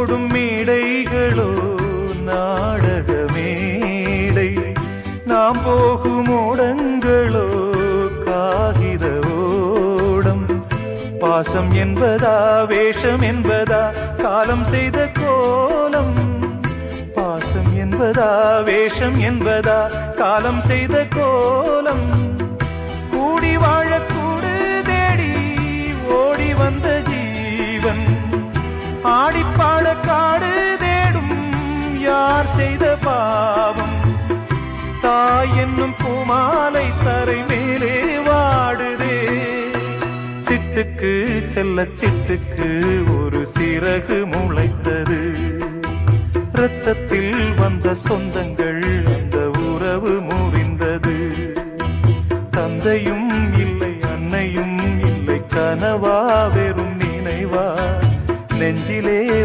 ஓடும் மேடைகளோ நாடக மேடை. நாம் போகும் ஓடங்களோ காகித ஓடம். பாசம் என்பதா வேஷம் என்பதா காலம் செய்த கோலம். பாசம் என்பதா வேஷம் என்பதா காலம் செய்த கோலம். காடு தேடும் யார் செய்த பாவம்? தாய் என்னும் பூமாலை தரை மேலே வாடுதே. சிட்டுக்கு செல்ல சிட்டுக்கு ஒரு சிறகு முளைத்தது. இரத்தத்தில் வந்த சொந்தங்கள் அந்த உறவு முறிந்தது. தந்தையும் இல்லை அன்னையும் இல்லை கனவா வெறும் நினைவா. நெஞ்சிலே